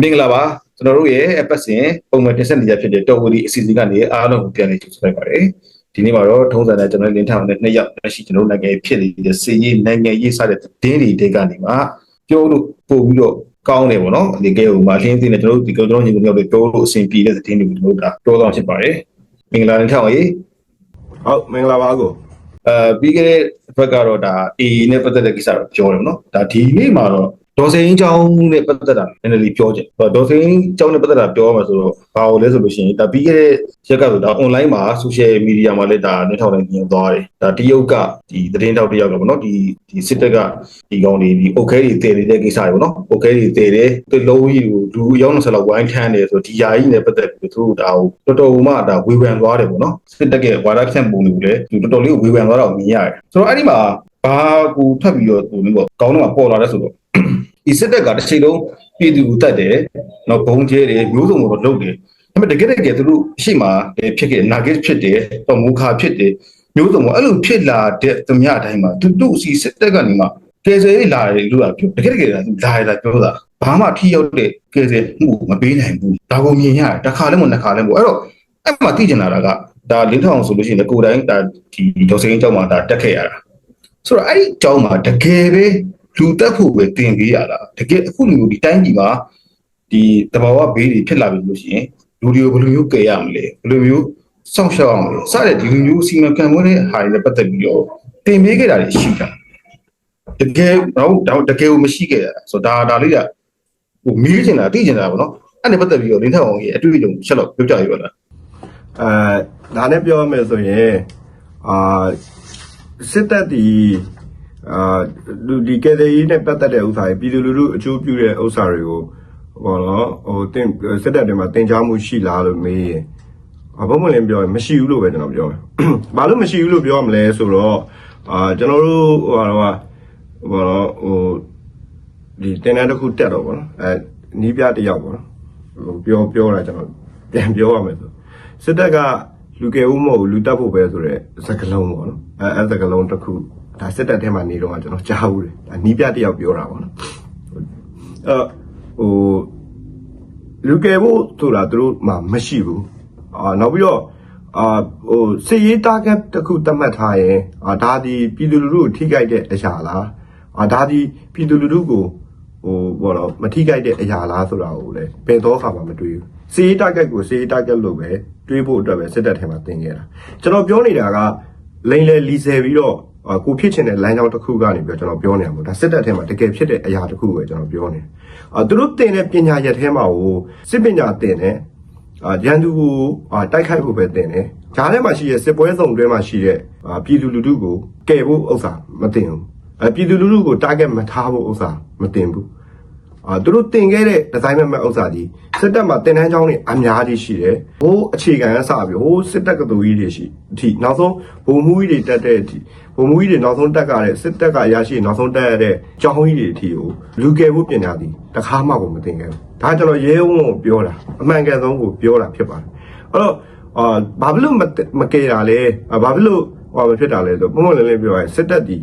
မင်္ဂလာပါကျွန်တော်တို့ရဲ့အပတ်စဉ်ပုံမှန်တင်ဆက်နေကြဖြစ်တဲ့တော်ဝီအစီအစဉ်ကနေအားလုံးကိုပြန်လည်ကြိုဆိုလိုက်ပါတယ်ဒီနေ့မှာတော့ထုံးစံနဲ့ကျွန်တော်လင်းထောင်နဲ့နှစ်ယောက်လက်ရှိကျွန်တော်တို့နိုင်ငံဖြစ်နေတဲ့စီရေးနိုင်ငံရေးစတဲ့တင်းတွေတွေကနေမှပြောလို့ပို့ပြီးတော့ကောင်းတယ်ပေါ့နော်ဒီကဲဟိုမှာအလင်းသိနေကျွန်တော်တို့ဒီကျွန်တော်ညီကိုမျိုးတွေပြောလို့အဆင်ပြေတဲ့သတင်းတွေကိုကျွန်တော်တို့ဒါပြောတော့ဖြစ်ပါတယ်မင်္ဂလာလင်းထောင်ရေးဟုတ်မင်္ဂလာပါကိုအဲပြီးခဲ့တဲ့ဘက်ကတော့ဒါ A နဲ့ပတ်သက်တဲ့ကိစ္စတော့ပြောတယ်နော်ဒါဒီနေ့မှာတော့ ဒေါ်စိန်ကျောင်းနဲ့ပတ်သက်တာနည်းနည်းလေးပြောချင်ဒေါ်စိန်ကျောင်းနဲ့ပတ်သက်တာပြောမှာဆိုတော့ဘာလို့လဲဆိုလို့ရှိရင်ဒါပြီးခဲ့တဲ့ရက်ကဆိုဒါ online မှာ social media မှာလည်းဒါနှိထောင်နေပြင်သွားတယ်ဒါတရုတ်ကဒီသတင်းတောက်တယောက်ကပေါ့နော်ဒီဒီစစ်တပ်ကဒီကောင်တွေဒီ okay တွေတည်နေတဲ့ကိစ္စတွေပေါ့နော် okay တွေတည်တယ်သူလုံးကြီးကိုလူအယောက်20လောက်ဝိုင်းထမ်းတယ်ဆိုတော့ဒီယာကြီးနဲ့ပတ်သက်ပြီးသူတို့ဒါကိုတော်တော်မှဒါဝေဖန်သွားတယ်ပေါ့နော်စစ်တပ်ရဲ့ဝါဒဖြန့်ပုံတွေကိုလည်းသူတော်တော်လေးဝေဖန်သွားတာကိုမြင်ရတယ်ဆိုတော့အဲ့ဒီမှာ ဘာကိုဖတ်ပြီးတော့ဟိုမျိုးပေါ့ကောင်းတော့ပေါ်လာတဲ့ဆိုတော့ဒီစစ်တပ်ကတစ်ချိန်လုံးပြည်သူကိုတတ်တယ်နော်ဘုံကျဲတယ်မျိုးစုံကိုလုပ်တယ်ဒါပေမဲ့တကယ်တကယ်သူတို့အရှိမဖြစ်ခဲ့နာဂစ်ဖြစ်တယ်ပမူခါဖြစ်တယ်မျိုးစုံကအဲ့လိုဖြစ်လာတဲ့သမျှအတိုင်းမှာသူတို့စီစစ်တပ်ကနေမှကယ်ဆယ်ရေးလာတယ်လို့ကပြောတကယ်တကယ်ကသူလာရတာပြောတာဘာမှထိရောက်တဲ့ကယ်ဆယ်မှုမပေးနိုင်ဘူးဒါကိုမြင်ရတယ်တစ်ခါလည်းမနှစ်ခါလည်းမဟုတ်အဲ့တော့အဲ့မှာသိကျင်လာတာကဒါလင်းထောင်ဆိုလို့ရှိရင်ကိုယ်တိုင်ဒါဒီဒေါ်စိန်ကျောင်းမှာဒါတက်ခဲ့ရတာ ဆိုတော့အဲ့ဒီကျောင်းမှာတကယ်ပဲလူတက်ဖို့ပဲတင်ပေးရတာတကယ်အခုလူဒီတိုင်းကြီးမှာဒီတဘာဝဘေးတွေဖြစ်လာပြီလို့ရှိရင်လူတွေကိုဘယ်လိုမျိုးကယ်ရမလဲဘယ်လိုမျိုးစောင့်ရှောက်အောင်လဲစတဲ့ဒီလိုမျိုးစီမံကံမွေးတဲ့ဟာတွေနဲ့ပတ်သက်ပြီးတော့တင်ပေးခဲ့တာတွေရှိတာတကယ်တော့တော့တကယ်ကိုမရှိခဲ့တာဆိုတော့ဒါဒါလေးကဟိုမီးချင်တာသိချင်တာပေါ့နော်အဲ့ဒါနဲ့ပတ်သက်ပြီးတော့လင်းထက်အောင်ကြီးအတွေ့အကြုံချက်တော့ပြောပြရပါလားအဲဒါနဲ့ပြောရမယ်ဆိုရင်အာ စစ်တပ်ဒီအာလူဒီကယ်ဆယ်ရေးနဲ့ပတ်သက်တဲ့ဥစ္စာတွေပြည်သူလူထုအကျိုးပြုတဲ့ဥစ္စာတွေကိုဘောနော်ဟိုတင်စစ်တပ်တွေမှာတင် जा မှုရှိလားလို့မေးရင်အဘုံမလင်းပြောရင်မရှိဘူးလို့ပဲကျွန်တော်ပြောတယ်။ဘာလို့မရှိဘူးလို့ပြောရမလဲဆိုတော့အာကျွန်တော်တို့ဟိုဟာတော့ဘောနော်ဟိုဒီတင်တန်းတစ်ခုတက်တော့ဗောနော်အဲနီးပြတစ်ယောက်ဗောနော်ဟိုပြောပြောတာကျွန်တော်ပြန်ပြောရမယ်ဆိုစစ်တပ်က လူကယ်ဦးမဟုတ်ဘူးလူတက်ဖို့ပဲဆိုတော့စကလုံးပေါ့နော်အဲအဲစကလုံးတစ်ခုဒါစစ်တပ်ထဲမှာနေတော့ကျွန်တော်ကြားဘူးတယ်ဒါနီးပြတစ်ယောက်ပြောတာပေါ့နော်အဲဟိုလူကယ်ဖို့ဆိုတာသူတို့မှမရှိဘူးအာနောက်ပြီးတော့အာဟိုစစ်ရေး target တစ်ခုသတ်မှတ်ထားရင်အာဒါဒီပြည်သူလူထုကိုထိခိုက်တဲ့အရာလားအာဒါဒီပြည်သူလူထုကိုဟိုဘောတော့မထိခိုက်တဲ့အရာလားဆိုတာကိုလည်းဘယ်တော့မှမတွေးဘူး စီးရေး target ကိုစီးရေး target လို့ပဲတွေးဖို့အတွက်ပဲစစ်တပ်ထဲမှာတင်ခဲ့တာကျွန်တော်ပြောနေတာကလိန်လေလီဆယ်ပြီးတော့အာကိုဖြစ်ချင်တဲ့လမ်းကြောင်းတစ်ခုကနေပြီးတော့ကျွန်တော်ပြောနေတာပေါ့ဒါစစ်တပ်ထဲမှာတကယ်ဖြစ်တဲ့အရာတစ်ခုပဲကျွန်တော်ပြောနေတယ်အာသူတို့တင်တဲ့ပညာရက်ထဲမှာကိုစစ်ပညာတင်တဲ့အာရန်သူကိုအာတိုက်ခိုက်ဖို့ပဲတင်တယ်။ဂျားထဲမှာရှိတဲ့စစ်ပွဲစုံတွဲမှာရှိတဲ့အာပြည်သူလူထုကိုကယ်ဖို့ဥစ္စာမတင်ဘူး။အပြည်သူလူထုကို target မထားဖို့ဥစ္စာမတင်ဘူး။ အာသူတို့တင်ခဲ့တဲ့ဒီဇိုင်းမဲ့မဲ့ဥစ္စာဒီစစ်တပ်မှာတင်တန်းချောင်းတွေအများကြီးရှိတယ်။ဟိုးအခြေခံကစပြီးဟိုးစစ်တပ်ကတူကြီးတွေရှိအထိနောက်ဆုံးဗိုလ်မှူးကြီးတွေတက်တဲ့အထိဗိုလ်မှူးကြီးတွေနောက်ဆုံးတက်ကြတဲ့စစ်တပ်ကအရာရှိတွေနောက်ဆုံးတက်ရတဲ့ကျောင်းကြီးတွေအထိကိုလူကယ်ဖို့ပညာသည်တခါမှကိုမတင်ခဲ့ဘူး။ဒါကျွန်တော်ရဲဝုံကိုပြောတာအမှန်ကန်ဆုံးကိုပြောတာဖြစ်ပါတယ်။အဲ့တော့အာဘာဖြစ်လို့မမကယ်တာလဲအာဘာဖြစ်လို့ဟောမဖြစ်တာလဲဆိုပုံမှန်လည်းလည်းပြောရဲစစ်တပ်ဒီ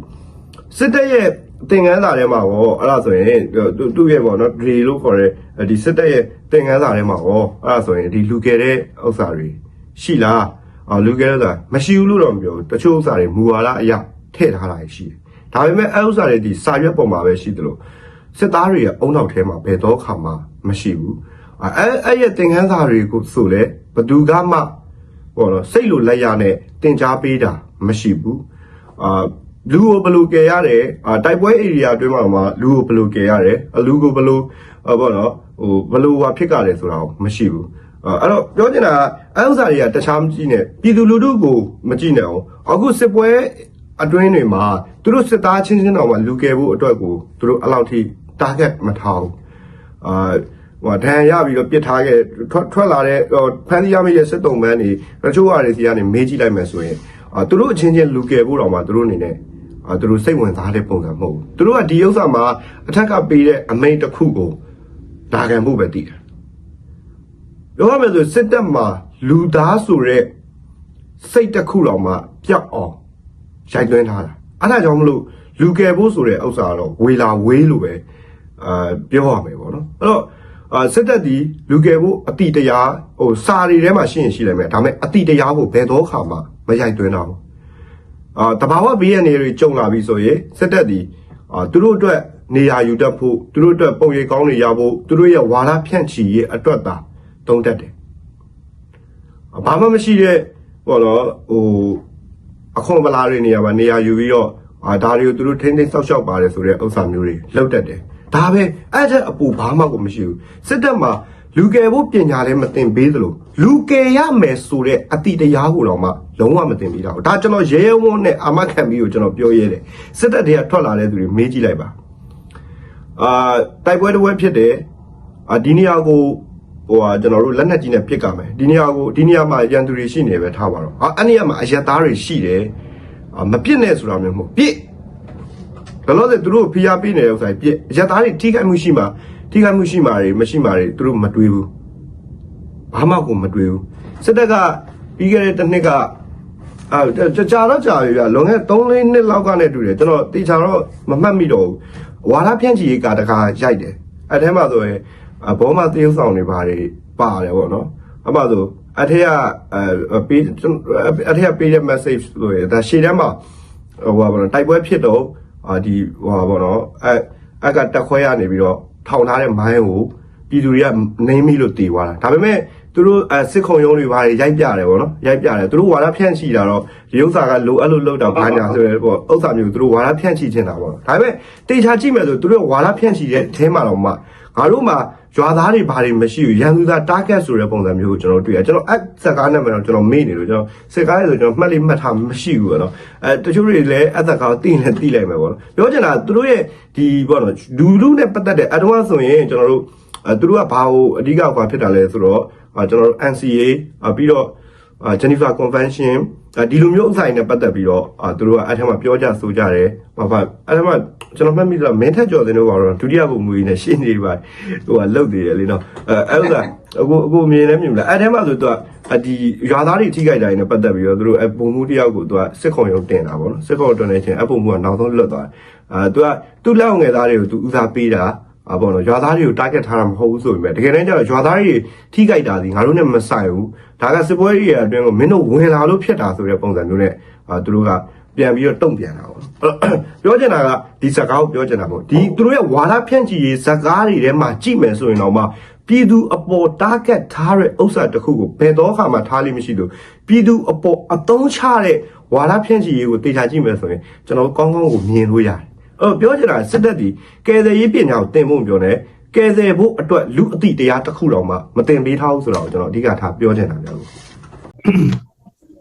စစ်တပ်ရဲ့ သင်ခန်းစာထဲမှာရောအဲ့ဒါဆိုရင်သူသူ့ရဲ့ပေါ့နော်ဒီလို့ခေါ်တဲ့ဒီစစ်တပ်ရဲ့သင်ခန်းစာထဲမှာရောအဲ့ဒါဆိုရင်ဒီလူကယ်တဲ့ဥစ္စာတွေရှိလားအာလူကယ်တဲ့ဥစ္စာမရှိဘူးလို့တော့မပြောဘူးတချို့ဥစ္စာတွေမူဝါဒအရထည့်ထားတာရှိတယ်ဒါပေမဲ့အဲ့ဥစ္စာတွေဒီစာရွက်ပေါ်မှာပဲရှိတယ်လို့စစ်သားတွေရဲ့အုံနောက်ထဲမှာဘယ်တော့ခါမှမရှိဘူးအဲအဲ့ရဲ့သင်ခန်းစာတွေကိုဆိုလဲဘသူကမှပေါ့နော်စိတ်လိုလက်ရနဲ့တင် जा ပေးတာမရှိဘူးအာ လူကိုဘယ်လိုကယ်ရတယ်အာတိုက်ပွဲဧရိယာအတွင်းမှာမှာလူကိုဘယ်လိုကယ်ရတယ်အလူကိုဘယ်လိုဟောပေါ့နော်ဟိုဘယ်လိုဟာဖြစ်ကြတယ်ဆိုတာကိုမရှိဘူးအဲ့တော့ပြောချင်တာကအဲဥစ္စာတွေကတခြားမကြည့်နဲ့ပြည်သူလူထုကိုမကြည့်နဲ့အောင်အခုစစ်ပွဲအတွင်းတွေမှာသူတို့စစ်သားချင်းချင်းတော်မှာလူကယ်ဖို့အတွက်ကိုသူတို့အဲ့လောက်ထိ target မထားဘူးအာဟိုဒဏ်ရပြီးတော့ပြစ်ထားခဲ့ထွက်ထွက်လာတဲ့ဖန်စီရမယ့်ရဲ့စစ်တုံးပန်းတွေတချို့ဟာတွေစီကနေမေးကြည့်လိုက်မယ်ဆိုရင်အာသူတို့အချင်းချင်းလူကယ်ဖို့တော့မှသူတို့အနေနဲ့အာ သူတို့စိတ်ဝင်စားတဲ့ပုံစံမဟုတ်ဘူးသူတို့ကဒီဥစ္စာမှာအထက်ကပေးတဲ့အမိန့်တစ်ခုကိုဒါခံဖို့ပဲတည်တယ်ပြောရမယ်ဆိုစစ်တပ်မှာလူသားဆိုတဲ့စိတ်တစ်ခုတော့မှပြောက်အောင်ရိုက်သွင်းထားတာအဲ့ဒါကြောင့်မလို့လူကယ်ဖို့ဆိုတဲ့ဥစ္စာတော့ဝေလာဝေးလို့ပဲအာပြောရမယ်ပေါ့နော်အဲ့တော့အာစစ်တပ်ဒီလူကယ်ဖို့အတိတရားဟိုစာတွေထဲမှာရှိရင်ရှိလိမ့်မယ်ဒါပေမဲ့အတိတရားကိုဘယ်တော့ခါမှမရိုက်သွင်းတော့ဘူး အာတဘာဝဘေးရနေတွေကြုံလာပြီဆိုရင်စစ်တပ်ဒီအာသူတို့အတွက်နေရာယူတတ်ဖို့သူတို့အတွက်ပုံရိပ်ကောင်းတွေရဖို့သူတို့ရဲ့ဝါဒဖြန့်ချီရေးအတွက်သာတုံးတက်တယ်ဘာမှမရှိတဲ့ဟောတော့ဟိုအခွန်ပလာတွေနေရာမှာနေရာယူပြီးတော့အာဒါတွေကိုသူတို့ထိမ့်သိမ်းဆောက်ရှောက်ပါတယ်ဆိုတဲ့ဥစ္စာမျိုးတွေလောက်တတ်တယ်ဒါပဲအဲ့တဲ့အပူဘာမှကိုမရှိဘူးစစ်တပ်မှာ လူကယ်ဖို့ပညာလည်းမသင်ပေးသလိုလူကယ်ရမယ်ဆိုတဲ့အတိတရားကိုတော့မှလုံးဝမသင်ပေးတာဘူးဒါကျွန်တော်ရဲရဲဝန်းနဲ့အာမခံပြီးကိုကျွန်တော်ပြောရဲတယ်စစ်တပ်တွေကထွက်လာတဲ့သူတွေမေးကြည့်လိုက်ပါအာတိုက်ပွဲတစ်ပွဲဖြစ်တယ်အာဒီနေရာကိုဟိုဟာကျွန်တော်တို့လက်နက်ကြီးနဲ့ပစ်ကမယ်ဒီနေရာကိုဒီနေရာမှာရန်သူတွေရှိနေပဲထားပါတော့အာအဲ့နေရာမှာအရက်သားတွေရှိတယ်အာမပစ်နဲ့ဆိုတာမျိုးမဟုတ်ပစ်ဘယ်လို့လဲသူတို့ဖိအားပေးနေတဲ့ဥစ္စာပြစ်အရက်သားတွေထိခိုက်မှုရှိမှာ ထိခိုက်မှုရှိမှာတွေမရှိမှာတွေသူတို့မတွေးဘူးဘာမှကိုမတွေးဘူးစစ်တပ်ကပြီးခဲ့တဲ့တစ်နှစ်ကအာကြာကြာတော့ကြာပြီဗျလွန်ခဲ့3-4နှစ်လောက်ကနဲ့တူတယ်ကျွန်တော်တေချာတော့မမှတ်မိတော့ဘူးဝါရဖြန့်ချီရေးကတခါရိုက်တယ်အဲ့ထဲမှာဆိုရင်အဘောမသေုပ်ဆောင်တွေပါတယ်ပါတယ်ပေါ့နော်အမှဆိုအထက်ကအဲပေးအထက်ကပေးတဲ့ message ဆိုရင်ဒါရှေ့တန်းမှာဟိုပါဘောတိုက်ပွဲဖြစ်တော့အာဒီဟိုပါဘောနော်အဲ အကတက်ခွဲရနေပြီးတော့ထောင်ထားတဲ့မိုင်းကိုပြည်သူတွေကနေမိလို့တည်သွားတာဒါပေမဲ့သူတို့အစစ်ခုံရုံးတွေဘာတွေရိုက်ပြတယ်ပေါ့နော်ရိုက်ပြတယ်သူတို့ဝါဒဖြန့်ချီတာတော့ဒီဥစ္စာကလိုအပ်လို့လောက်တော့ဘာညာဆိုရယ်ပေါ့ဥစ္စာမျိုးသူတို့ဝါဒဖြန့်ချီချင်တာပေါ့ဒါပေမဲ့တေချာကြည့်မယ်ဆိုသူတို့ဝါဒဖြန့်ချီတဲ့အထဲမှာတော့မှငါတို့မှာ ရွာသားတွေဘာတွေမရှိဘူးရန်သူသား target ဆိုတဲ့ပုံစံမျိုးကိုကျွန်တော်တွေ့ရကျွန်တော်အစကားနဲ့မှတော့ကျွန်တော်မေ့နေလို့ကျွန်တော်စကားရဆိုကျွန်တော်မှတ်လေးမှတ်ထားမရှိဘူးပေါ့နော်အဲတချို့တွေလည်းအစကားကိုသိနေသိလိုက်မယ်ပေါ့နော်ပြောချင်တာသူတို့ရဲ့ဒီပေါ့နော်လူလူနဲ့ပတ်သက်တဲ့ advance ဆိုရင်ကျွန်တော်တို့အဲသူတို့ကဘာကိုအဓိကကွာဖြစ်တာလဲဆိုတော့အာကျွန်တော်တို့ NCA အာပြီးတော့အာ Geneva Convention အာဒီလိုမျိုးဥစ္စာတွေနဲ့ပတ်သက်ပြီးတော့အာသူတို့ကအဲ့ထက်မှပြောကြဆိုကြတယ်ဘာဘာအဲ့ထက်မှကျွန်တော်မှတ်မိတော့မင်းထက်ကျော်တဲ့တို့ကတော့ဒုတိယဘုံမူကြီးနဲ့ရှင်းနေပါဟိုကလုတ်နေတယ်လေနော်အဲအဲ့ဥစ္စာအခုအခုမြင်လည်းမြင်မလားအဲ့ထဲမှာဆိုသူကအဒီရွာသားတွေထိခိုက်တာတွေနဲ့ပတ်သက်ပြီးတော့သူတို့အပုံမှုတယောက်ကိုသူကစစ်ခုံရုံတင်တာပေါ့နော်စစ်ခုံတွင်နေချင်းအပုံမှုကနောက်ဆုံးလွတ်သွားတယ်အာသူကသူ့လက်အောင်ငယ်သားတွေကိုသူဦးစားပေးတာအပေါ့နော်ရွာသားတွေကို target ထားတာမဟုတ်ဘူးဆိုပေမဲ့တကယ်တမ်းကျတော့ရွာသားတွေထိကြိုက်တာဒီငါတို့နဲ့မဆိုင်ဘူး ဒါကစစ်ပွဲတွေအတွင်းကိုမင်းတို့ဝင်လာလို့ဖြစ်တာဆိုတဲ့ပုံစံမျိုးနဲ့အာသူတို့ကပြန်ပြီးတော့တုံ့ပြန်တာပေါ့ပြောချင်တာကဒီစကားကိုပြောချင်တာပေါ့ဒီသူတို့ရဲ့ဝါဒဖြန့်ချီရေးစကားတွေထဲမှာကြည့်မယ်ဆိုရင်တော့မှပြည်သူအပေါ် target ထားတဲ့ဥစ္စာတစ်ခုကိုဘယ်တော့မှထားလိမ့်မရှိလို့ပြည်သူအပေါ်အတုံးချတဲ့ဝါဒဖြန့်ချီရေးကိုတေချာကြည့်မယ်ဆိုရင်ကျွန်တော်ကောင်းကောင်းကိုမြင်လို့ရတယ်အဲ့ပြောချင်တာစစ်တပ်ဒီကယ်ဆယ်ရေးပညာကိုတင်ဖို့ပြောနေ ကယ်ဆယ်ဖို့အတွက်လူအတိတရားတစ်ခုတော့မှမတင်ပေးထားဘူးဆိုတော့ကျွန်တော်အဓိကထားပြောချင်တာဗျာလို့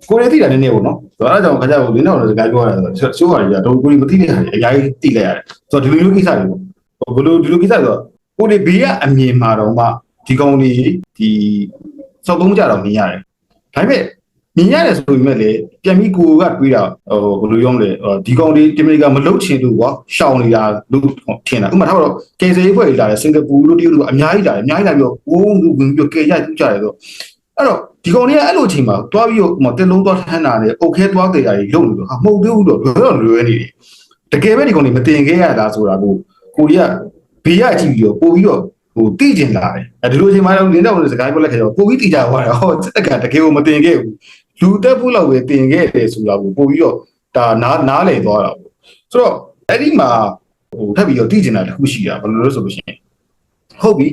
ကိုယ်လည်းသိတာနည်းနည်းပေါ့နော်ဆိုတော့အဲ့ဒါကြောင့်ခါကြဘူးလင်းတော့လည်းစကားပြောရတာဆိုချိုးပါရတော့ကိုယ်မသိတဲ့ဟာတွေအများကြီးသိလိုက်ရတယ်ဆိုတော့ဒီလိုမျိုးကိစ္စတွေပေါ့ဘယ်လိုဒီလိုကိစ္စဆိုတော့ကိုယ်တွေဘေးကအမြင်မှာတော့မှဒီကောင်တွေဒီစောက်သုံးကြတော့မြင်ရတယ်ဒါပေမဲ့ မြင်ရတယ်ဆိုပေမဲ့လေပြန်ပြီးကိုကတွေးတာဟိုဘယ်လိုပြောမလဲဒီကောင်တွေတင်မရီကမလုတ်ချင်လို့ကွာရှောင်နေတာလို့ထင်တာဥပမာထားတော့ကယ်ဆယ်ရေးဖွဲ့တွေလာတယ်စင်ကာပူလို့တရုတ်တို့အများကြီးလာတယ်အများကြီးလာပြီးတော့ဝုန်းလူဝင်ပြီးတော့ကယ်ရတူးကြတယ်ဆိုတော့အဲ့တော့ဒီကောင်တွေကအဲ့လိုအချိန်မှာတွားပြီးတော့ဟိုမှာတက်လုံးသွားထမ်းတာနဲ့အုတ်ခဲတွားကြရည်လုံနေတော့ဟာမဟုတ်သေးဘူးတော့လွယ်တော့လွယ်နေတယ်တကယ်ပဲဒီကောင်တွေမတင်ခဲ့ရတာဆိုတာကိုကိုရီးယားဘေးရကြည့်ပြီးတော့ပို့ပြီးတော့ဟိုတိကျင်လာတယ်အဲဒီလိုအချိန်မှာတော့လင်းတော့စကားပြောလက်ခဲ့တော့ပို့ပြီးတိကျသွားတယ်ဟောစက်ကတကယ်ကိုမတင်ခဲ့ဘူး လူတက်ဖို့လောက်ပဲတင်ခဲ့တယ်ဆိုတာကိုပို့ပြီးတော့ဒါနားနားလည်သွားတာပေါ့ဆိုတော့အဲ့ဒီမှာဟိုထပ်ပြီးတော့တိကျင်တာတစ်ခုရှိတာဘယ်လိုလဲဆိုလို့ရှိရင်ဟုတ်ပြီ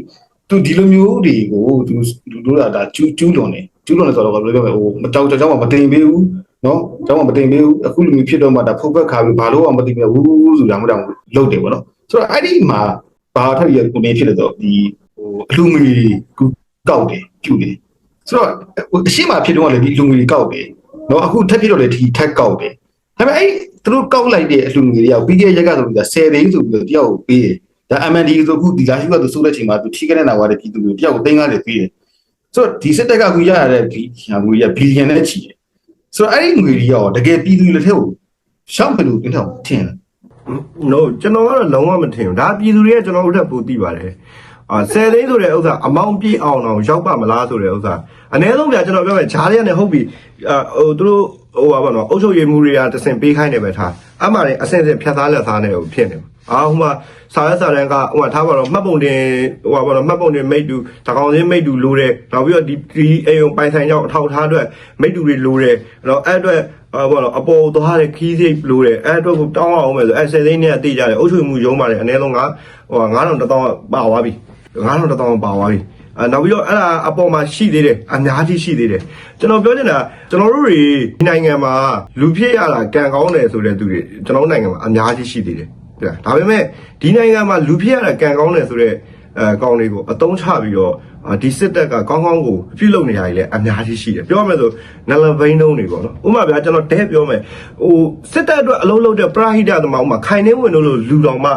သူဒီလိုမျိုးတွေကိုသူလူတို့ကဒါကျူးကျူးလွန်နေကျူးလွန်နေဆိုတော့ဘယ်လိုပြောမလဲဟိုမတောက်ကြောင်မှမတင်ပေးဘူးနော်ကျောင်းမှမတင်ပေးဘူးအခုလူမျိုးဖြစ်တော့မှဒါဖုတ်ဘက်ခါပြီးဘာလို့မှမသိဘူးဝူးဝူးဆိုတာမှတော့လုပ်တယ်ပေါ့နော်ဆိုတော့အဲ့ဒီမှာဘာထပ်ပြီးကိုနေဖြစ်လို့တော့ဒီဟိုအလူငွေကူကောက်တယ်ကျူတယ် ဆိုတော့အရှိမဖြစ်တော့လည်းဒီအလူငွေကောက်တယ်နော်အခုထပ်ဖြစ်တော့လည်းဒီထက်ကောက်တယ်ဒါပေမဲ့အဲ့သူတို့ကောက်လိုက်တဲ့အလူငွေတွေကပြီးခဲ့ရက်ကဆိုပြီးတော့10သိန်းဆိုပြီးတော့တယောက်ကိုပေးတယ်ဒါ MND ဆိုခုဒီလာရှိကသူစိုးတဲ့ချိန်မှာသူထိခဲ့တဲ့နာဝါတဲ့ပြည်သူတွေတယောက်ကိုသိန်းကားတွေပေးတယ်ဆိုတော့ဒီစစ်တပ်ကကူရရတဲ့ဒီဟာငွေရဘီလီယံနဲ့ချီတယ်ဆိုတော့အဲ့ဒီငွေတွေရောတကယ်ပြည်သူလက်ထက်ကိုရှောက်တယ်လို့ပြောတော့ထင်တယ် no ကျွန်တော်ကတော့လုံးဝမထင်ဘူးဒါပြည်သူတွေကကျွန်တော်တို့ထက်ပိုသိပါတယ်အာ 10သိန်းဆိုတဲ့ဥစ္စာအမောင်းပြည့်အောင်တော့ရောက်ပါမလားဆိုတဲ့ဥစ္စာအ ਨੇ ဆုံးပြကျွန်တော်ပြောမယ်ဂျားရနဲ့ဟုတ်ပြီအာဟိုသူတို့ဟိုပါဘောနော်အုပ်ချုပ်ရေးမှုတွေကတစင်ပေးခိုင်းနေပဲထားအမှန်တည်းအစင်စင်ဖြတ်သားလက်သားနဲ့ကိုဖြစ်နေအာဟိုမှာစာရစာရန်ကဟိုမှာထားပါတော့မှတ်ပုံတင်ဟိုပါတော့မှတ်ပုံတင်မိတ်တူတကောင်စင်းမိတ်တူလိုတယ်နောက်ပြီးတော့ဒီဒီအိမ်ုံပိုင်ဆိုင်ကြောင့်အထောက်ထားအတွက်မိတ်တူတွေလိုတယ်အဲ့တော့အဲ့အတွက်ဟိုပါတော့အပေါ်သွားတဲ့ခီးစိတ်လိုတယ်အဲ့အတွက်ကိုတောင်းအောင်မယ်ဆိုအဲ့ဆယ်သိန်းနဲ့အတိကြတယ်အုပ်ချုပ်မှုရုံးပါတယ်အနည်းဆုံးကဟို9000တောင်းပါသွားပြီ 9000တောင်းပါသွားပြီအဲနောက်ပြီးတော့အဲ့ဒါအပေါ်မှာရှိသေးတယ်အများကြီးရှိသေးတယ်ကျွန်တော်ပြောချင်တာကျွန်တော်တို့တွေဒီနိုင်ငံမှာလူဖြစ်ရတာကံကောင်းတယ်ဆိုတဲ့သူတွေကျွန်တော်တို့နိုင်ငံမှာအများကြီးရှိသေးတယ်ဟုတ်လားဒါပေမဲ့ဒီနိုင်ငံမှာလူဖြစ်ရတာကံကောင်းတယ်ဆိုတဲ့အဲကောင်းလေးကိုအတုံးချပြီးတော့အာဒီစစ်တပ်ကကောင်းကောင်းကိုပြုလုပ်နေရည်လဲအများကြီးရှိတယ်ပြောရမယ်ဆိုနလဘိန်းတုံးတွေပေါ့နော်ဥပမာဗျာကျွန်တော်တဲပြောမယ်ဟိုစစ်တပ်အတွက်အလုံးလုံးတဲ့ပရာဟိတသမားဥမာခိုင်နေဝင်လို့လို့လူတော်မှ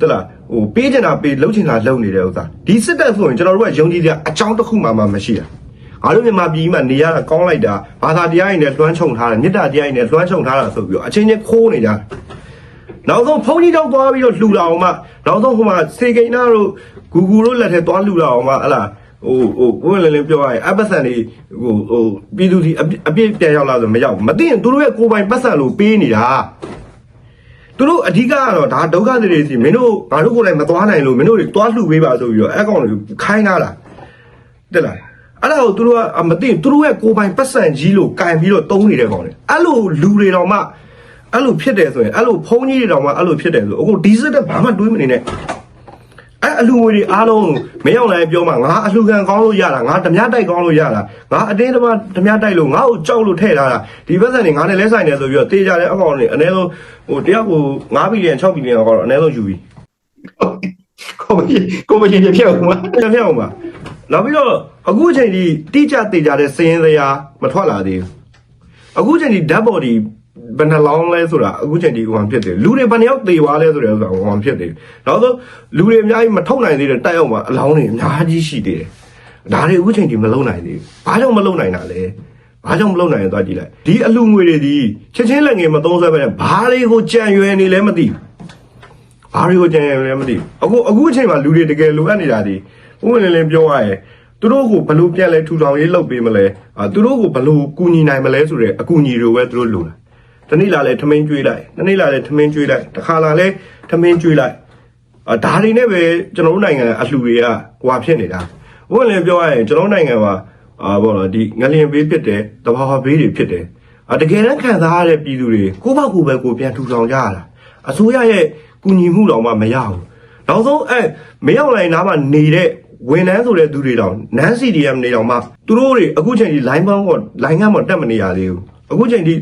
တလား ဟိုပေးချင်တာပေးလှုပ်ချင်တာလှုပ်နေတဲ့ဥစ္စာဒီစစ်တပ်ဆိုရင်ကျွန်တော်တို့ကယုံကြည်ကြအကြောင်းတစ်ခုမှမှမရှိတာငါတို့မြန်မာပြည်မှာနေရတာကောင်းလိုက်တာဘာသာတရားရင်လည်းလွှမ်းခြုံထားတယ်မေတ္တာတရားရင်လည်းလွှမ်းခြုံထားတာဆိုပြီးတော့အချင်းချင်းခိုးနေကြတယ်နောက်ဆုံးဖုန်းကြီးတောက်သွားပြီးတော့လှူတာအောင်မှနောက်ဆုံးဟိုမှာစေကိန်းနာတို့ဂူဂူတို့လက်ထဲသွားလှူတာအောင်မှဟလာဟိုဟိုဘုန်းလည်းလည်းပြောရရင်အပတ်စံတွေဟိုဟိုပြည်သူစီအပြစ်အပြစ်ပြန်ရောက်လာဆိုမရောက်ဘူးမသိရင်သူတို့ရဲ့ကိုယ်ပိုင်ပတ်စံလို့ပေးနေတာ သူတို့အဓိကကတော့ဒါဒုက္ခတွေစီမင်းတို့ငါတို့ကိုယ်တိုင်မသွားနိုင်လို့မင်းတို့တွေသွားလှူပေးပါဆိုပြီးတော့အဲ့ကောင်တွေခိုင်းလာတာတက်လားအဲ့ဒါကိုသူတို့ကမသိရင်သူတို့ရဲ့ကိုယ်ပိုင်ပတ်စံကြီးလို့ကင်ပြီးတော့တုံးနေတဲ့ကောင်တွေအဲ့လိုလူတွေတော့မှအဲ့လိုဖြစ်တယ်ဆိုရင်အဲ့လိုဖုန်းကြီးတွေတော့မှအဲ့လိုဖြစ်တယ်ဆိုအခုဒီစစ်တဲ့ဘာမှတွေးမနေနဲ့ အဲ့အလူငွေတွေအားလုံးမရောက်နိုင်ပြောမှာငါအလှခံကောင်းလို့ရတာငါဓမြတိုက်ကောင်းလို့ရတာငါအတင်းဓမ္မဓမြတိုက်လို့ငါ့ကိုကြောက်လို့ထည့်ထားတာဒီဘက်ဆန်တွေငါနဲ့လဲဆိုင်တယ်ဆိုပြီးတော့တေးကြတဲ့အကောင်တွေအနည်းဆုံးဟိုတယောက်ကို9ဘီလီယံ6ဘီလီယံတော့အနည်းဆုံးယူပြီးကိုမကြီးကိုမကြီးဖြစ်အောင်မပြန်ပြန်အောင်ပါနောက်ပြီးတော့အခုအချိန်ဒီတိကျတေကြတဲ့စည်ရင်စရာမထွက်လာသေးဘူးအခုအချိန်ဒီ dead body ဘယ်နှလောင်းလဲဆိုတာအခုချိန်ဒီဟိုမှာဖြစ်တယ်လူတွေဘယ်နှယောက်သေသွားလဲဆိုတဲ့ဥစ္စာဟိုမှာဖြစ်တယ်နောက်ဆုံးလူတွေအများကြီးမထုတ်နိုင်သေးတဲ့တိုက်အောင်မှာအလောင်းတွေအများကြီးရှိသေးတယ်ဒါတွေအခုချိန်ဒီမလုံနိုင်သေးဘူးဘာကြောင့်မလုံနိုင်တာလဲဘာကြောင့်မလုံနိုင်ရသွားကြည့်လိုက်ဒီအလူငွေတွေဒီချက်ချင်းလက်ငယ်မသုံးဆွဲပဲနဲ့ဘာတွေကိုကြံရွယ်နေလဲမသိဘူးဘာတွေကိုကြံရွယ်လဲမသိဘူးအခုအခုအချိန်မှာလူတွေတကယ်လိုအပ်နေတာဒီဥပမာလင်းပြောရရင်သူတို့ကိုဘယ်လိုပြန်လဲထူထောင်ရေးလုပ်ပေးမလဲအာသူတို့ကိုဘယ်လိုကူညီနိုင်မလဲဆိုတဲ့အကူအညီတွေပဲသူတို့လိုတာ တနေ့လာလဲထမင်းကျွေးလိုက်တနေ့လာလဲထမင်းကျွေးလိုက်တစ်ခါလာလဲထမင်းကျွေးလိုက်အာဒါတွေနဲ့ပဲကျွန်တော်တို့နိုင်ငံအလှူတွေကဟွာဖြစ်နေတာဘုရင်လည်းပြောရရင်ကျွန်တော်တို့နိုင်ငံမှာအာဘောနော်ဒီငလျင်ဘေးဖြစ်တယ်တဘာဝဘေးတွေဖြစ်တယ်အာတကယ်တမ်းခံစားရတဲ့ပြည်သူတွေကိုယ့်ဘက်ကိုယ်ပဲကိုယ်ပြန်ထူထောင်ကြရတာအစိုးရရဲ့ကူညီမှုတော့မှမရဘူးနောက်ဆုံးအဲမရောက်နိုင်နားမှာနေတဲ့ဝန်ထမ်းဆိုတဲ့သူတွေတော့နန်း CDM နေတော့မှသူတို့တွေအခုချိန်ဒီ line ပေါင်းက line ကမှတက်မနေရသေးဘူး အခုချိန်ဒီ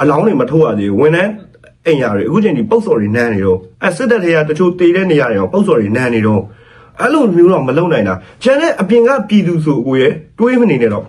အလောင်းတွေမထုတ်ရသေးဘူးဝန်ထမ်းအိမ်ယာတွေအခုချိန်ဒီပုတ်စော်တွေနန်းနေတော့အဲစစ်တပ်တွေကတချို့တေတဲ့နေရာတွေအောင်ပုတ်စော်တွေနန်းနေတော့အဲ့လိုမျိုးတော့မလုံနိုင်တာကျန်တဲ့အပြင်ကပြည်သူဆိုကိုရဲ့တွေးမနေနဲ့တော့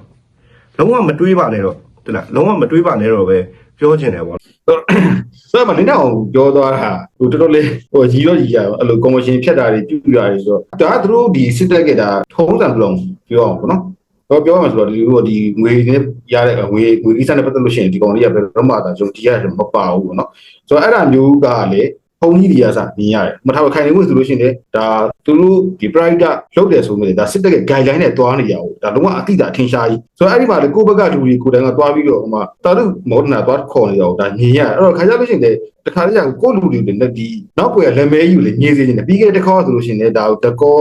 လုံးဝမတွေးပါနဲ့တော့တလားလုံးဝမတွေးပါနဲ့တော့ပဲပြောချင်တယ်ပေါ့ဆိုတော့မင်းတော့ပြောသွားတာဟိုတော်တော်လေးဟိုကြီးတော့ကြီးရအောင်အဲ့လိုကော်မရှင်ဖြတ်တာတွေပြုပြရတယ်ဆိုတော့ဒါကသူတို့ဒီစစ်တပ်ကဒါထုံးစံဘလုံးပြောအောင်ပေါ့နော် တော့ပြောမှဆိုတော့ဒီလိုဒီငွေနဲ့ရတဲ့ငွေငွေကိစ္စနဲ့ပတ်သက်လို့ရှိရင်ဒီကောင်လေးကဘယ်တော့မှဒါယုံကြည်ရတယ်မပါဘူးပေါ့နော်ဆိုတော့အဲ့ဒါမျိုးကလေဖုန်းကြီးတွေကစမြင်ရတယ်မထားခိုင်နေဝင်ဆိုလို့ရှိရင်လေဒါသူတို့ဒီ private လုပ်တယ်ဆိုမှလေဒါစစ်တပ်က guideline နဲ့တွားနေရအောင်ဒါလုံးဝအတိအကျထင်ရှားကြီးဆိုတော့အဲ့ဒီမှာလေကိုယ့်ဘက်ကလူတွေကိုယ်တိုင်ကတွားပြီးတော့ဟိုမှာတာတို့မော်ဒနာတွားခေါ်နေရအောင်ဒါမြင်ရတယ်အဲ့တော့ခါကြလို့ရှိရင်လေတခါတည်းကကိုယ့်လူတွေနဲ့ဒီနောက်ပွေလက်မဲယူလေညင်းစေနေတယ်ပြီးခဲ့တဲ့တစ်ခါဆိုလို့ရှိရင်လေဒါတကော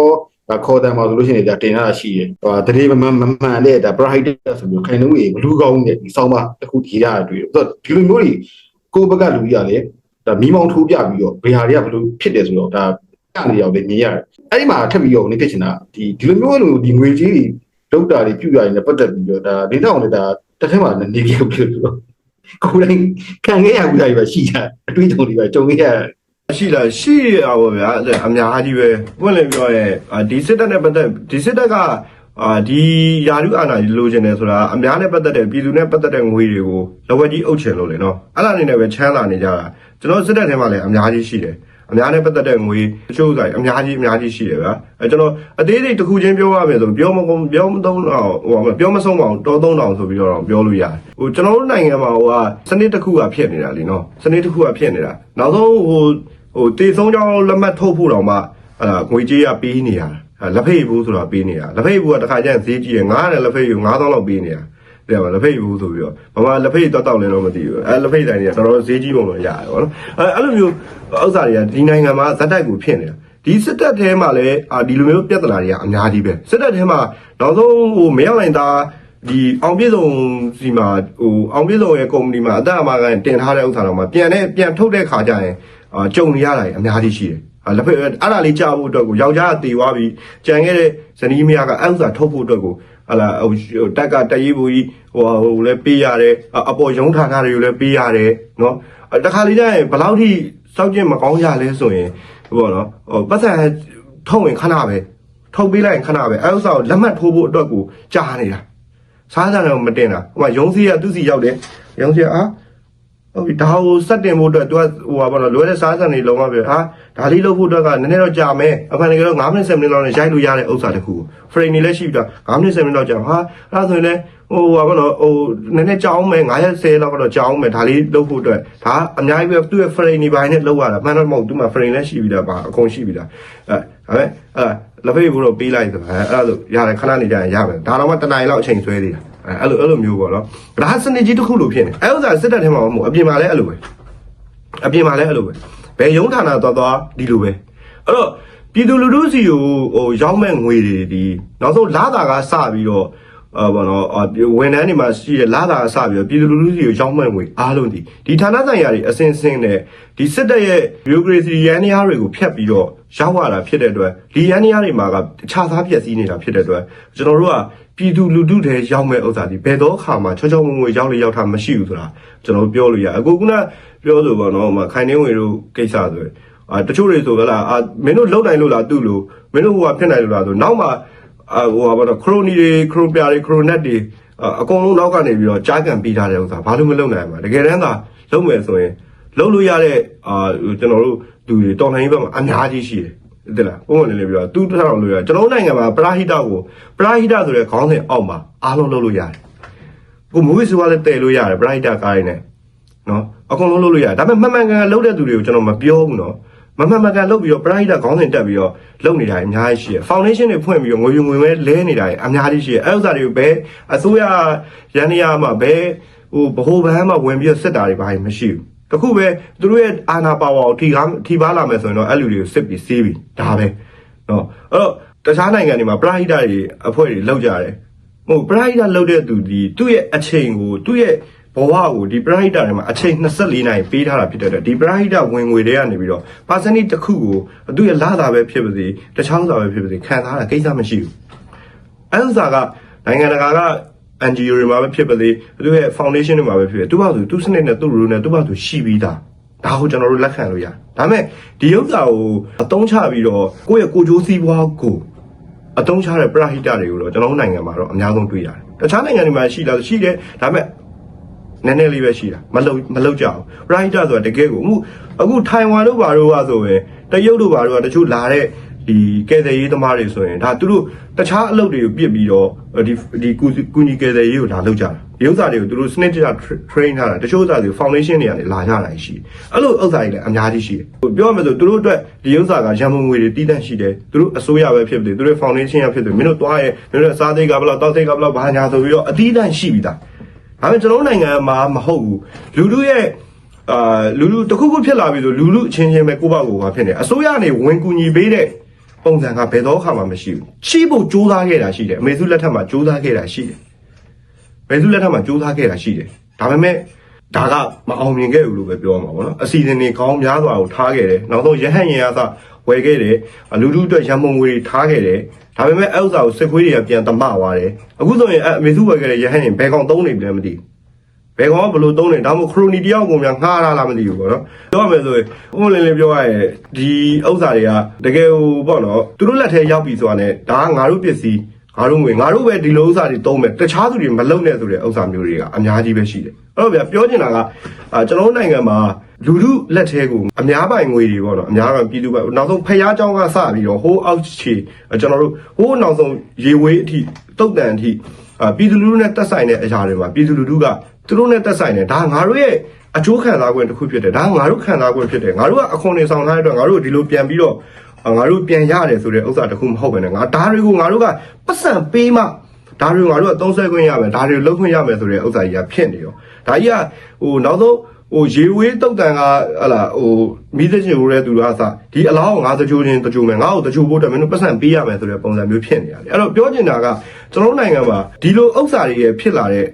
ဒါခေါ်တယ်မှာဆိုလို့ရှိရင်ဒါတင်ရတာရှိတယ်ဟိုတရေမမှန်မမှန်တဲ့ဒါ bright ဆိုပြီးခိုင်နှုတ်ရေဘလူးကောင်းတဲ့ဒီဆောင်းပါတစ်ခုကြီးရတာတွေ့တယ်ဆိုတော့ဒီလိုမျိုးတွေကိုယ့်ဘက်ကလူကြီးကလေဒါမီးမောင်းထိုးပြပြီးတော့ဘယ်ဟာတွေကဘလို့ဖြစ်တယ်ဆိုတော့ဒါပြနေရောက်လေမြင်ရတယ်အဲ့ဒီမှာထပ်ပြီးတော့နေဖြစ်ချင်တာဒီဒီလိုမျိုးလိုဒီငွေကြီးတွေလောက်တာတွေပြုရရင်လည်းပတ်သက်ပြီးတော့ဒါဒေတာအောင်လည်းဒါတစ်ထက်မှာနေကြလို့ဖြစ်လို့ဆိုတော့ကိုယ်တိုင်ခံခဲ့ရမှုတွေပဲရှိတာအတွေ့အကြုံတွေပဲကြုံခဲ့ရတယ် ရှိလားရှိရပါဗျာအဲ့အများကြီးပဲဘုရင်လည်းပြောရင်အာဒီစစ်တပ်နဲ့ပတ်သက်ဒီစစ်တပ်ကအာဒီယာရုအာဏာကြီးလိုချင်တယ်ဆိုတာအများနဲ့ပတ်သက်တဲ့ပြည်သူနဲ့ပတ်သက်တဲ့ငွေတွေကိုလဝက်ကြီးအုပ်ချင်လို့လေနော်အဲ့ဒါအနေနဲ့ပဲချမ်းသာနေကြတာကျွန်တော်စစ်တပ်ထဲမှာလည်းအများကြီးရှိတယ်အများနဲ့ပတ်သက်တဲ့ငွေတချို့ဆိုင်အများကြီးအများကြီးရှိတယ်ဗျာအဲကျွန်တော်အသေးစိတ်တစ်ခုချင်းပြောရမယ်ဆိုပြောမကုန်ပြောမသုံးတော့ဟိုပြောမဆုံးပါဘူးတောသုံးတောင်ဆိုပြီးတော့ပြောလို့ရတယ်ဟိုကျွန်တော်တို့နိုင်ငံမှာဟိုကစနစ်တစ်ခုကဖြစ်နေတာလीနော်စနစ်တစ်ခုကဖြစ်နေတာနောက်ဆုံးဟို ဟိုတေဆုံးကြောင်းလက်မှတ်ထုတ်ဖို့တော့မှအဲငွေကြေးကပေးနေရတာလက်ဖိတ်ဘူးဆိုတော့ပေးနေရလက်ဖိတ်ဘူးကတစ်ခါကျရင်ဈေးကြီးတယ်ငားတယ်လက်ဖိတ်ယူ9000လောက်ပေးနေရတဲ့ပါလက်ဖက်ယူဆိုပြီးတော့ဘာမှလက်ဖက်ရတော့တောက်လဲတော့မသိဘူးအဲလက်ဖက်တိုင်တွေကတော်တော်ဈေးကြီးပုံတော့ရတယ်ဗောနော်အဲအဲ့လိုမျိုးဥစ္စာတွေကဒီနိုင်ငံမှာဇက်တိုက်ကိုဖြစ်နေတာဒီစစ်တပ်ထဲမှာလည်းအာဒီလိုမျိုးပြဿနာတွေကအများကြီးပဲစစ်တပ်ထဲမှာနောက်ဆုံးဟိုမရောက်နိုင်တာဒီအောင်ပြည့်စုံစီမှာဟိုအောင်ပြည့်စုံရဲ့ကုမ္ပဏီမှာအသက်အမှားကန်တင်ထားတဲ့ဥစ္စာတော့မှပြန်တဲ့ပြန်ထုတ်တဲ့ခါကျရင်အာ ကြုံနေရတာကြီးအများကြီးရှိတယ်အာလက်ဖက်အဲ့ဒါလေးကြားဖို့အတွက်ကိုယောက်ျားတေသွားပြီးကြံခဲ့တဲ့ဇနီးမယားကအဲ့ဥစ္စာထုတ်ဖို့အတွက်ကိုဟလာဟိုတက်ကတရေးဘူးကြီးဟိုဟိုလည်းပေးရတယ်အပေါ်ရုံးဌာနတွေကိုလည်းပေးရတယ်နော်တခါလေးကျရင်ဘယ်လောက်ထိစောက်ကျင်မကောင်းကြလဲဆိုရင်ဟိုပေါ့နော်ဟိုပတ်စံထုတ်ဝင်ခဏပဲထုတ်ပေးလိုက်ရင်ခဏပဲအဲ့ဥစ္စာကိုလက်မှတ်ထိုးဖို့အတွက်ကိုကြားနေတာစားကြတယ်မတင်တာဟိုမှာရုံးစီးကသူ့စီရောက်တယ်ရုံးစီးကအာ ဟုတ်ပြီဒါကိုစက်တင်ဖို့အတွက် तू ကဟိုပါဘောလွယ်တဲ့စားစံတွေလုံးဝပဲဟာဒါလေးလုပ်ဖို့အတွက်ကနည်းနည်းတော့ကြာမယ်အခုနေကတော့9မိနစ်10မိနစ်လောက်နဲ့ရိုက်လို့ရတဲ့ဥစ္စာတစ်ခု frame နေလည်းရှိပြီးတော့9မိနစ်10မိနစ်လောက်ကြာဟာအဲ့ဒါဆိုရင်လည်းဟိုပါဘောဟိုနည်းနည်းကြာအောင်မယ်9ရက်10လောက်တော့ကြာအောင်မယ်ဒါလေးလုပ်ဖို့အတွက်ဒါအများကြီးပဲသူ့ရဲ့ frame နေပိုင်းနဲ့လုပ်ရတာမှန်တော့မဟုတ်သူ့မှာ frame လည်းရှိပြီးတော့ပါအကုန်ရှိပြီးတာအဲဒါပေမဲ့အဲလက်ဖေးဘူးတော့ပေးလိုက်တယ်အဲအဲ့ဒါဆိုရတယ်ခဏနေကြရင်ရမယ်ဒါတော့မှတနင်္လာရီလောက်အချိန်ဆွဲသေးတာ အဲအဲ့လိုအဲ့လိုမျိုးပေါ့နော်ဒါစနစ်ကြီးတစ်ခုလိုဖြစ်နေအဲဥစ္စာစစ်တပ်ထဲမှာမဟုတ်အပြင်မှာလည်းအဲ့လိုပဲအပြင်မှာလည်းအဲ့လိုပဲဘယ်ရုံးဌာနသွားသွားဒီလိုပဲအဲ့တော့ပြည်သူလူထုစီကိုဟိုရောက်မဲ့ငွေတွေဒီနောက်ဆုံးလာတာကစပြီးတော့အာဘောနော်အာဝန်ထမ်းတွေမှာရှိတဲ့လာတာကစပြီးတော့ပြည်သူလူထုစီကိုရောက်မဲ့ငွေအားလုံးဒီဒီဌာနဆိုင်ရာတွေအစင်းစင်းနဲ့ဒီစစ်တပ်ရဲ့ bureaucracy ရန်နေအားတွေကိုဖျက်ပြီးတော့ရောက်လာတာဖြစ်တဲ့အတွက်ဒီရန်နေအားတွေမှာကခြားသားပြက်စီးနေတာဖြစ်တဲ့အတွက်ကျွန်တော်တို့က ပြည်သူလူထုတွေရောက်မဲ့ဥစ္စာဒီဘယ်တော့အခါမှချောချောမွေ့မွေ့ရောက်လေရောက်တာမရှိဘူးဆိုတာကျွန်တော်ပြောလို့ရအခုခုနပြောဆိုပါတော့ဟိုမှာခိုင်နေဝင်တို့ကိစ္စဆိုရင်အာတချို့တွေဆိုကြလားအာမင်းတို့လုံနိုင်လို့လားသူ့လို့မင်းတို့ဟိုကဖြစ်နိုင်လို့လားဆိုနောက်မှအာဟိုကဘာတော့ခရိုနီတွေခရိုပြာတွေခရိုနက်တွေအာအကုန်လုံးနောက်ကနေပြီးတော့ကြားကန်ပေးထားတဲ့ဥစ္စာဘာလို့မလုံနိုင်မှာတကယ်တမ်းကလုံမယ်ဆိုရင်လုံလို့ရတဲ့အာကျွန်တော်တို့လူတွေတော်လှန်ရေးဘက်မှာအများကြီးရှိတယ် တဲ့လားပုံမှန်လေးလေးပြောသူတစ်ထောင်လို့ရကျွန်တော်တို့နိုင်ငံမှာပရာဟိတကိုပရာဟိတဆိုတဲ့ခေါင်းစဉ်အောက်မှာအားလုံးလုပ်လို့ရတယ်ကိုမိုးဝီဆိုကလည်းတည်လို့ရတယ်ပရာဟိတကားရင်းနဲ့နော်အကုန်လုံးလုပ်လို့ရတယ်ဒါပေမဲ့မှန်မှန်ကန်ကန်လုပ်တဲ့သူတွေကိုကျွန်တော်မပြောဘူးနော်မမှန်မှန်ကန်လုပ်ပြီးတော့ပရာဟိတခေါင်းစဉ်တက်ပြီးတော့လုပ်နေတာအများကြီးရှိတယ်ဖောင်ဒေးရှင်းတွေဖွင့်ပြီးတော့ငွေငွေမဲလဲနေတာအများကြီးရှိတယ်အဲ့ဥစ္စာတွေကိုဘယ်အစိုးရရန်နေရမှာဘယ်ဟိုဗဟိုဘန်းမှာဝင်ပြီးတော့စစ်တာတွေဘာမှမရှိဘူး တခုပဲသူတို့ရဲ့အာနာပါဝါကိုထိကားထိပါလာမယ်ဆိုရင်တော့အဲ့လူတွေကိုစစ်ပြီးစီးပြီးဒါပဲနော်အဲ့တော့တခြားနိုင်ငံတွေမှာပရာဟိတတွေအဖွဲ့တွေလောက်ကြတယ်ဟိုပရာဟိတလောက်တဲ့သူဒီသူ့ရဲ့အချိန်ကိုသူ့ရဲ့ဘဝကိုဒီပရာဟိတတွေမှာအချိန်24နာရီပေးထားတာဖြစ်တဲ့အတွက်ဒီပရာဟိတဝင်ငွေတွေကနေပြီးတော့ percentage တစ်ခုကိုသူ့ရဲ့လာတာပဲဖြစ်ပါစေတခြားဥစ္စာပဲဖြစ်ပါစေခံစားတာကိစ္စမရှိဘူးအဲ့ဥစ္စာကနိုင်ငံတကာက NGO တွေမှာပဲဖြစ်ပါစေသူရဲ့ foundation တွေမှာပဲဖြစ်ဖြစ်သူ့ဘာသူသူ့စနစ်နဲ့သူ့ rule နဲ့သူ့ဘာသူရှိပြီးသားဒါကိုကျွန်တော်တို့လက်ခံလို့ရတယ်ဒါပေမဲ့ဒီဥစ္စာကိုအတုံးချပြီးတော့ကိုယ့်ရဲ့ကိုယ်ကျိုးစည်းပွားကိုအတုံးချတဲ့ပရဟိတတွေကိုတော့ကျွန်တော်တို့နိုင်ငံမှာတော့အများဆုံးတွေ့ရတယ်တခြားနိုင်ငံတွေမှာရှိလားရှိတယ်ဒါပေမဲ့နည်းနည်းလေးပဲရှိတာမလုံမလုံကြအောင်ပရဟိတဆိုတာတကယ်ကိုအခုအခုထိုင်ဝမ်တို့ဘာတို့ကဆိုရင်တရုတ်တို့ဘာတို့ကတချို့လာတဲ့ ဒီကယ်ဆယ်ရေးသမားတွေဆိုရင်ဒါသူတို့တခြားအလုပ်တွေကိုပြစ်ပြီးတော့ဒီဒီကုကုညီကယ်ဆယ်ရေးကိုလာလုပ်ကြတာဒီဥစ္စာတွေကိုသူတို့စနစ်တကျ train ထားတာတချို့ဥစ္စာတွေ foundation တွေကနေလာကြတာရှိတယ်အဲ့လိုဥစ္စာတွေလည်းအများကြီးရှိတယ်ဟိုပြောရမယ်ဆိုသူတို့အတွက်ဒီဥစ္စာကရန်ပုံငွေတွေတည်တံ့ရှိတယ်သူတို့အစိုးရပဲဖြစ်ဖြစ်သူတို့ foundation ရဖြစ်ဖြစ်မင်းတို့သွားရဲမင်းတို့စားသိကဘယ်လောက်တောက်သိကဘယ်လောက်ဘာညာဆိုပြီးတော့အတည်တံ့ရှိပြီးသားဒါပေမဲ့ကျွန်တော်တို့နိုင်ငံမှာမဟုတ်ဘူးလူလူရဲ့အာလူလူတစ်ခုခုဖြစ်လာပြီဆိုလူလူအချင်းချင်းပဲကိုယ့်ဘာကိုယ်ဘာဖြစ်နေအစိုးရကနေဝင်ကူညီပေးတဲ့ ပုံစံကဘယ်တော့အခါမှမရှိဘူးရှိဖို့ကြိုးစားခဲ့တာရှိတယ်အမေစုလက်ထက်မှာကြိုးစားခဲ့တာရှိတယ်ဘယ်သူလက်ထက်မှာကြိုးစားခဲ့တာရှိတယ်ဒါပေမဲ့ဒါကမအောင်မြင်ခဲ့ဘူးလို့ပဲပြောမှာပေါ့နော်အစီအစဉ်တွေကောင်းများစွာကိုထားခဲ့တယ်နောက်ဆုံးရဟန့်ရင်အားသဝယ်ခဲ့တယ်လူလူအတွက်ရန်မုံငွေတွေထားခဲ့တယ်ဒါပေမဲ့အဲ့ဥစ္စာကိုစစ်ခွေးတွေကပြန်တမသွားတယ်အခုဆိုရင်အမေစုဝယ်ခဲ့တဲ့ရဟန့်ရင်ဘယ်ကောင်သုံးနေပြီလဲမသိဘူး ဘယ်ကောင်ကဘလို့သုံးနေဒါမှမဟုတ်ခရိုနီတယောက်ကိုများငှားရလားမသိဘူးပေါ့နော်ပြောရမယ်ဆိုရင်ဥပမာလေးလေးပြောရရင်ဒီဥစ္စာတွေကတကယ်ဟိုပေါ့နော်သူတို့လက်ထဲရောက်ပြီဆိုတာ ਨੇ ဒါကငါတို့ပစ္စည်းငါတို့ငွေငါတို့ပဲဒီလိုဥစ္စာတွေသုံးမယ်တခြားသူတွေမလုံနဲ့ဆိုတဲ့ဥစ္စာမျိုးတွေကအများကြီးပဲရှိတယ်အဲ့တော့ဗျာပြောချင်တာကအာကျွန်တော်တို့နိုင်ငံမှာလူလူလက်ထဲကိုအများပိုင်ငွေတွေပေါ့နော်အများပိုင်ပြည်သူပိုင်နောက်ဆုံးဖျားเจ้าကစပြီးတော့ဟိုးအောက်ခြေကျွန်တော်တို့ဟိုးနောက်ဆုံးရေဝေးအထိတုတ်တန်အထိအာပြည်သူလူထုနဲ့တက်ဆိုင်တဲ့အရာတွေမှာပြည်သူလူထုက သူတို့နဲ့တက်ဆိုင်တယ်ဒါငါတို့ရဲ့အကျိုးခံစား권တစ်ခုဖြစ်တယ်ဒါငါတို့ခံစား권ဖြစ်တယ်ငါတို့ကအခွန်နေဆောင်ထားတဲ့အတွက်ငါတို့ဒီလိုပြန်ပြီးတော့ငါတို့ပြန်ရတယ်ဆိုတဲ့ဥစ္စာတစ်ခုမဟုတ်ပဲねငါဒါတွေကိုငါတို့ကပတ်စံပေးမှ ဒါတွေငါတို့ကသုံးဆွဲခွင့်ရမယ်ဒါတွေလုပ်ခွင့်ရမယ်ဆိုတဲ့ဥစ္စာကြီးကဖြစ်နေရောဒါကြီးကဟိုနောက်ဆုံးဟိုရေဝေးတုတ်တန်ကဟလာဟိုမိသက်ရှင်ဟိုတဲ့သူကအစဒီအလားကိုငါတကြိုချင်းတကြိုမယ်ငါ့ကိုတကြိုဖို့အတွက်မင်းတို့ပတ်စံပေးရမယ်ဆိုတဲ့ပုံစံမျိုးဖြစ်နေရတယ်အဲ့တော့ပြောချင်တာကကျွန်တော်တို့နိုင်ငံမှာဒီလိုဥစ္စာတွေရဖြစ်လာတဲ့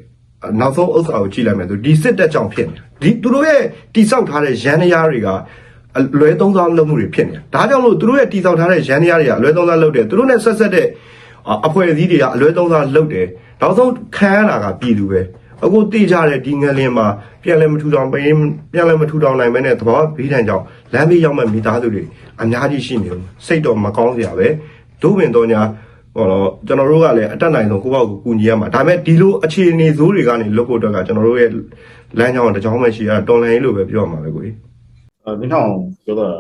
နောက်ဆုံးဥစ္စာကိုကြည့်လိုက်မယ်ဆိုဒီစစ်တပ်ကြောင့်ဖြစ်နေတာဒီသူတို့ရဲ့တိဆောက်ထားတဲ့ရန်တရားတွေကအလွဲသုံးစားလုပ်မှုတွေဖြစ်နေတာဒါကြောင့်မလို့သူတို့ရဲ့တည်ဆောက်ထားတဲ့ရန်တရားတွေကအလွဲသုံးစားလုပ်တယ်သူတို့နဲ့ဆက်ဆက်တဲ့အာအဖွဲ့အစည်းတွေကအလွဲသုံးစားလုပ်တယ်နောက်ဆုံးခံရတာကပြည်သူပဲအခုသိကြတဲ့ဒီငလင်မှာပြန်လဲမထူထောင်ပေးပြန်လဲမထူထောင်နိုင်မဲနဲ့သဘောဘေးတန်ကြောင့်လမ်းဘေးရောက်မဲ့မိသားစုတွေအများကြီးရှိနေလို့စိတ်တော့မကောင်းစရာပဲဒုပင်တော့ညာ ဟောတော့ကျွန်တော်တို့ကလည်းအတက်နိုင်ဆုံးကိုယ့်ဘောက်ကိုကူညီရမှာဒါပေမဲ့ဒီလိုအခြေအနေဇိုးတွေကနေလွတ်ဖို့အတွက်ကကျွန်တော်တို့ရဲ့လမ်းကြောင်းတစ်ကြောင်းပဲရှိရတာတော်လန်ရေးလို့ပဲပြောရမှာပဲကိုကြီး အဲမင်းထောင်ပြောတော့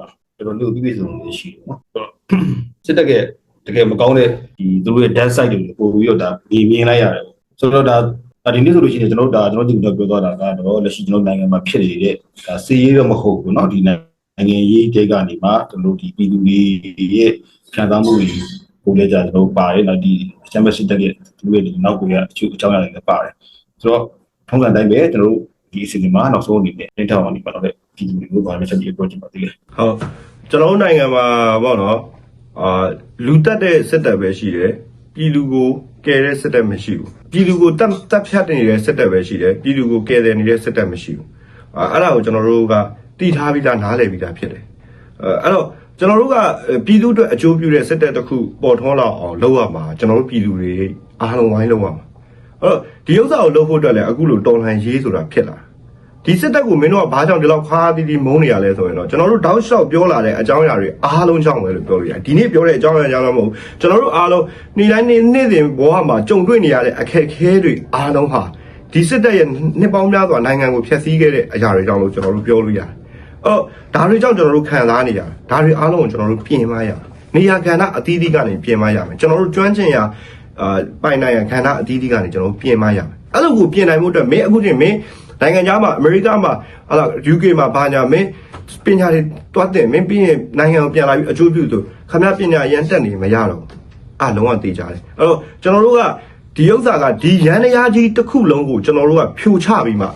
တော်တော်လေးပြည့်စုံနေရှိတယ်နော်စစ်တပ်ကတကယ်မကောင်းတဲ့ဒီသူတို့ရဲ့ dead side တွေကိုပို့ပြီးတော့ဒါမြင်မြင်လိုက်ရတယ်ဆိုတော့ဒါဒါဒီနေ့ဆိုလို့ရှိရင်ကျွန်တော်တို့ဒါကျွန်တော်ဒီကတော့ပြောသွားတာကတော့လက်ရှိကျွန်တော်နိုင်ငံမှာဖြစ်နေတဲ့ဒါစီးရေးတော့မဟုတ်ဘူးเนาะဒီနိုင်ငံရေးတဲကနေမှကျွန်တော်တို့ဒီပြည်သူတွေရဲ့ခံစားမှုတွေ ကိုလည်းကြာကျွန်တော်ပါတယ်နောက်ဒီချမ်ပီယံရှစ်တက်ရဲ့သူတို့ရဲ့ဒီနောက်ကိုရအချို့အကြောင်းအရာတွေလည်းပါတယ်ဆိုတော့ထုံးစံတိုင်းပဲကျွန်တော်တို့ဒီအစီအစဉ်မှာနောက်ဆုံးအနေနဲ့တင်ထောင်အောင်ဒီပါတော့တဲ့ပြည်သူတွေကိုဗာလဲချက်ပြီးပြောချင်ပါသေးတယ်ဟုတ်ကျွန်တော်တို့နိုင်ငံမှာပေါ့နော်အာလူတက်တဲ့စစ်တပ်ပဲရှိတယ်ပြည်လူကိုကယ်တဲ့စစ်တပ်မရှိဘူးပြည်လူကိုတက်တက်ဖြတ်နေတဲ့စစ်တပ်ပဲရှိတယ်ပြည်လူကိုကယ်တယ်နေတဲ့စစ်တပ်မရှိဘူးအာအဲ့ဒါကိုကျွန်တော်တို့ကတည်ထားပြီးသားနားလည်ပြီးသားဖြစ်တယ်အဲအဲ့တော့ ကျွန်တော်တို့ကပြည်သူအတွက်အကျိုးပြုတဲ့စစ်တပ်တစ်ခုပေါ်ထွန်းလာအောင်လုပ်ရမှာကျွန်တော်တို့ပြည်သူတွေအားလုံးဝိုင်းလုပ်ရမှာအဲ့တော့ဒီဥစ္စာကိုလုပ်ဖို့အတွက်လည်းအခုလိုတော်လှန်ရေးဆိုတာဖြစ်လာတယ်ဒီစစ်တပ်ကိုမင်းတို့ကဘာကြောင့်ဒီလောက်ခါးသီးသီးမုန်းနေရလဲဆိုရင်တော့ကျွန်တော်တို့တောက်လျှောက်ပြောလာတဲ့အကြောင်းအရာတွေအားလုံးကြောင့်ပဲလို့ပြောလို့ရတယ်ဒီနေ့ပြောတဲ့အကြောင်းအရာကြောင့်လည်းမဟုတ်ဘူးကျွန်တော်တို့အားလုံးနေ့တိုင်းနေ့နေ့စဉ်ဘဝမှာကြုံတွေ့နေရတဲ့အခက်အခဲတွေအားလုံးဟာဒီစစ်တပ်ရဲ့နှစ်ပေါင်းများစွာနိုင်ငံကိုဖျက်ဆီးခဲ့တဲ့အရာတွေကြောင့်လို့ကျွန်တော်တို့ပြောလို့ရတယ် အော်ဒါတွေကြောင့်ကျွန်တော်တို့ခံစားနေရတယ်ဒါတွေအားလုံးကိုကျွန်တော်တို့ပြင်မရနေရာကဏ္ဍအသီးသီးကနေပြင်မရမယ်ကျွန်တော်တို့ကျွမ်းကျင်ရာအာပိုင်နိုင်ရာခန္ဓာအသီးသီးကနေကျွန်တော်တို့ပြင်မရမယ်အဲ့လိုကိုပြင်နိုင်မှုအတွက်မင်းအခုချင်းမင်းနိုင်ငံခြားမှာအမေရိကမှာဟာလာ UK မှာဘာညာမင်းပညာတွေတွားတယ်မင်းပြီးရင်နိုင်ငံကိုပြန်လာပြီးအကျိုးပြုဆိုခမရပညာရန်တက်နေမရတော့အလုံးဝသိကြတယ်အဲ့တော့ကျွန်တော်တို့ကဒီဥစ္စာကဒီရန်တရားကြီးတစ်ခုလုံးကိုကျွန်တော်တို့ကဖြိုချပြီးမှ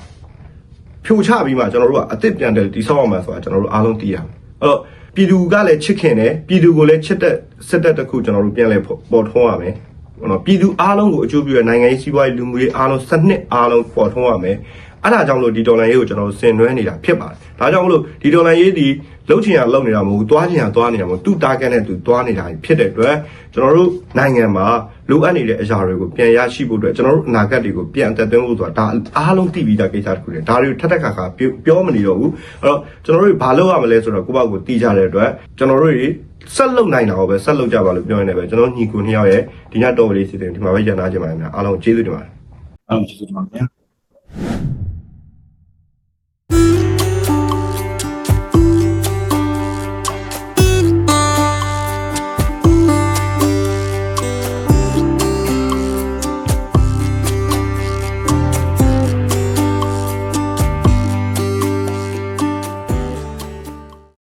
ဖြိုချပြီးမှကျွန်တော်တို့ကအစ်စ်ပြန်တယ်တိဆောက်အောင်မှာဆိုတာကျွန်တော်တို့အားလုံးသိရမယ်အဲ့တော့ပြည်သူကလည်းချစ်ခင်တယ်ပြည်သူကိုလည်းချစ်တဲ့စစ်တပ်တစ်ခုကျွန်တော်တို့ပြန်လဲပေါ်ထွန်းရမယ်ဟောပြည်သူအားလုံးကိုအကျိုးပြုတဲ့နိုင်ငံရေးစီးပွားရေးလူမှုရေးအားလုံးစနစ်အားလုံးပေါ်ထွန်းရမယ်အဲ့ဒါကြောင့်မလို့ဒီဒေါ်လာရေးကိုကျွန်တော်တို့ဆင်နွှဲနေတာဖြစ်ပါတယ်ဒါကြောင့်မလို့ဒီဒေါ်လာရေးဒီ လှုပ်ချင်ရလှုပ်နေတာမဟုတ်ဘူးသွားချင်ရသွားနေတာမဟုတ်သူ့တာဂက်နဲ့သူသွားနေတာဖြစ်တဲ့အတွက်ကျွန်တော်တို့နိုင်ငံမှာလိုအပ်နေတဲ့အရာတွေကိုပြန်ရရှိဖို့အတွက်ကျွန်တော်တို့အနာဂတ်တွေကိုပြန်အသက်သွင်းဖို့ဆိုတာဒါအားလုံးသိပြီးသားကိစ္စတစ်ခုလေဒါတွေကိုထက်ထက်ခါခါပြောမနေတော့ဘူးအဲ့တော့ကျွန်တော်တို့ဘာလုပ်ရမလဲဆိုတော့ကိုယ့်ဘာကိုသိကြတဲ့အတွက်ကျွန်တော်တို့တွေဆက်လုပ်နိုင်တာပဲဆက်လုပ်ကြပါလို့ပြောနေတယ်ပဲကျွန်တော်ညီကိုနှစ်ယောက်ရဲ့ဒီညတော့လေးစီစဉ်ဒီမှာပဲရန်နာကြပါမယ်အားလုံးကျေးဇူးတင်ပါတယ်အားလုံးကျေးဇူးတင်ပါတယ်